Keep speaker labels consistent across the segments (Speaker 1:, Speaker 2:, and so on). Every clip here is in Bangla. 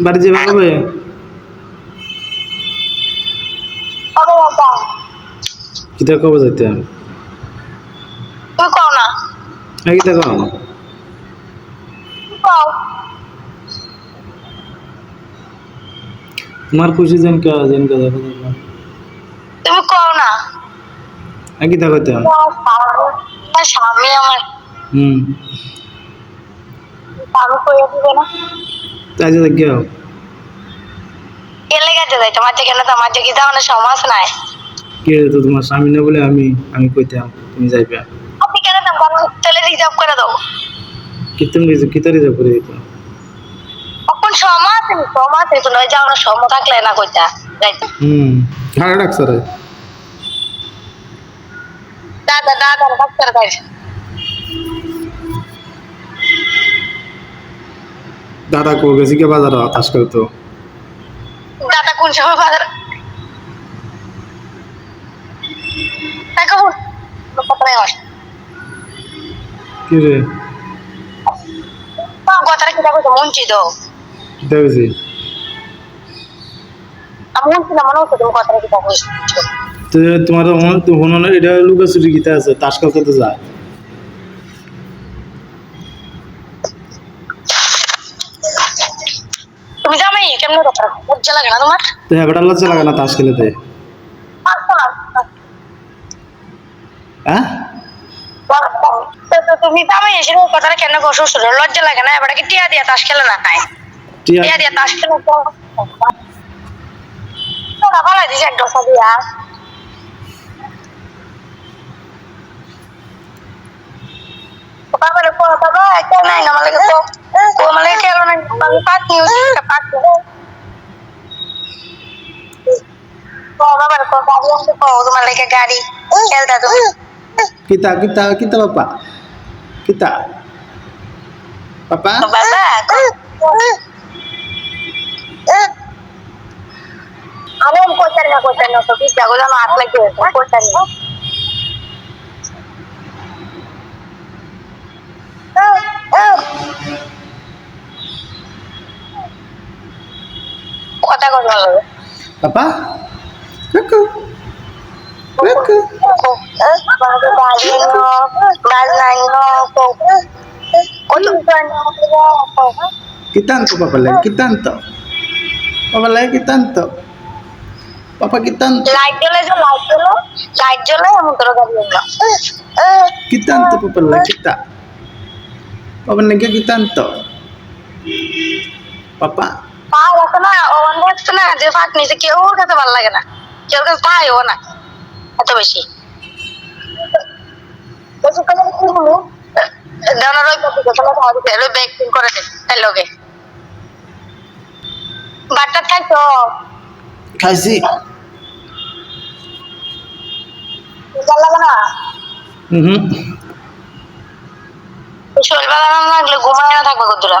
Speaker 1: বাড়ি যাবে কবে? কিতা কবে যাইতে?
Speaker 2: তুই কও না।
Speaker 1: এই কিতা
Speaker 2: কও?
Speaker 1: তোমার খুশি যেন কা যেন কা যাবে
Speaker 2: তুমি কও না।
Speaker 1: এই কিতা
Speaker 2: আমার স্বামী আমার।
Speaker 1: হুম।
Speaker 2: স্বামী কইয়া দিবে না।
Speaker 1: তাই যে গিয়ে
Speaker 2: কেলে গেছে যাই তোমার থেকে তো আমার থেকে যাওয়ার সমাজ নাই।
Speaker 1: কে তো তোমার স্বামী না বলে আমি আমি কইতাম তুমি যাইবে?
Speaker 2: আপনি কেন দাম তাহলে রিজার্ভ করে দাও।
Speaker 1: কিতম রিজে কিতা রিজে করে দিত?
Speaker 2: এখন সমাজ সমাজ এগুলো যাওয়ার সম থাকলে না কইতা
Speaker 1: হুম। হ্যাঁ ডাক্তার
Speaker 2: দাদা দাদা ডাক্তার ভাই
Speaker 1: দাদা কো গেছি কে বাজার আতাস করে তো।
Speaker 2: দাদা কোন সময় বাজার?
Speaker 1: কি রে?
Speaker 2: কথাটা কি দেখো আমি মনে হচ্ছে তুমি কথাটা কি দেখো।
Speaker 1: তো তোমার এটা লুকাচুরি কিতা আছে তাস খেলতে তো যায়
Speaker 2: তুমি জামাই কেমন কথা? লজ্জা লাগে না তোমার?
Speaker 1: তো হ্যাঁ বেটা লজ্জা লাগে না তাস খেলেতে? হ্যাঁ?
Speaker 2: তুমি জামাই এসে কথাটা কেন কো শ্বশুর লজ্জা লাগে না এবার কি টিয়া দিয়া তাস খেলে না খায়
Speaker 1: টিয়া
Speaker 2: দিয়া তাস খেলে তো তোরা ভালো দিস এক দশা দিয়া। পর বাবা কেন নাই না তো। মানে কেন নাই আমি পাত নিউজ পাত বাবার পর বাবা আমাকে কো তোমার লেগে গাড়ি খেলতা তুমি
Speaker 1: kita kita kita bapak kita. Papa?
Speaker 2: বাবা আমি কোচার না কোচার না তো কি জাগো জানো হাত লাগে কোচার না কথা
Speaker 1: Apa? Kuku. Kita Kitanto papa lagi kita kitanto. Papa
Speaker 2: kitanto. Like jole jo light jole. Light jole
Speaker 1: amutro gariyanga. papa lagi kita. Papa nagya kitanto. Papa.
Speaker 2: পা রাখো না ও দেখছে না যে ফাঁক নিচে কেউ কাছে ভালো লাগে না। কেউ কাছে পায়ও না এত বেশি। তাই খাইছো?
Speaker 1: mhm
Speaker 2: শরীর ভালো না লাগলে ঘুমায় না থাকবে কতটা?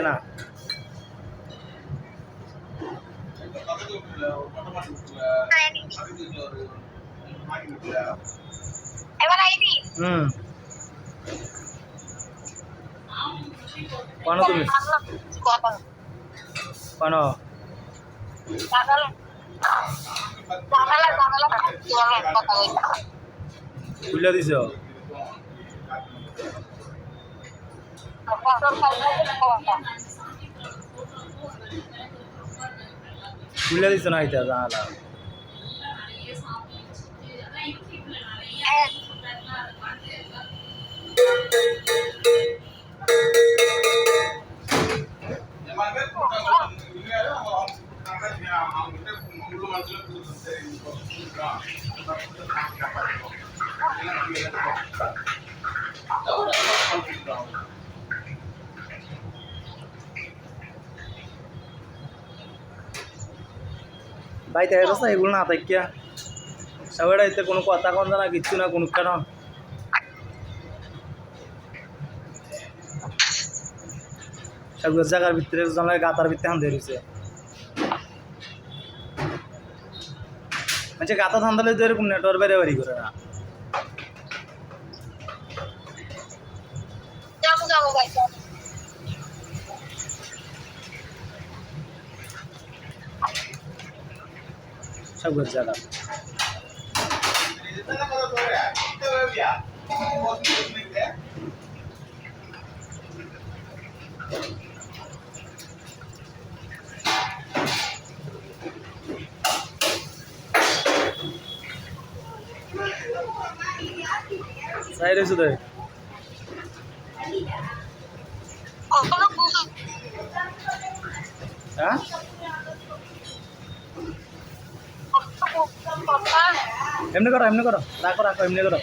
Speaker 1: না
Speaker 2: এবার আইবি।
Speaker 1: হুম। তুমি।
Speaker 2: বলছি
Speaker 1: খুলে দিছ। খুলে দিছ না এটা জানালা
Speaker 3: Ahora,
Speaker 1: ভাই তাই রাস্তা এগুলো না থাকিয়া। সবাই এতে কোনো কথা কন না কিচ্ছু না কোনো কেন। জায়গার ভিতরে জানলে গাতার ভিতরে হান ধরেছে মানে গাতা ধান্দালে তো এরকম নেটওয়ার্ক বেড়ে বাড়ি করে না।
Speaker 2: যাব যাব ভাই
Speaker 1: সব জায়গা সাইড
Speaker 2: কখনো
Speaker 1: হ্যাঁ? এমনি করো এমনি করো। রাখো রাখো এমনি করো।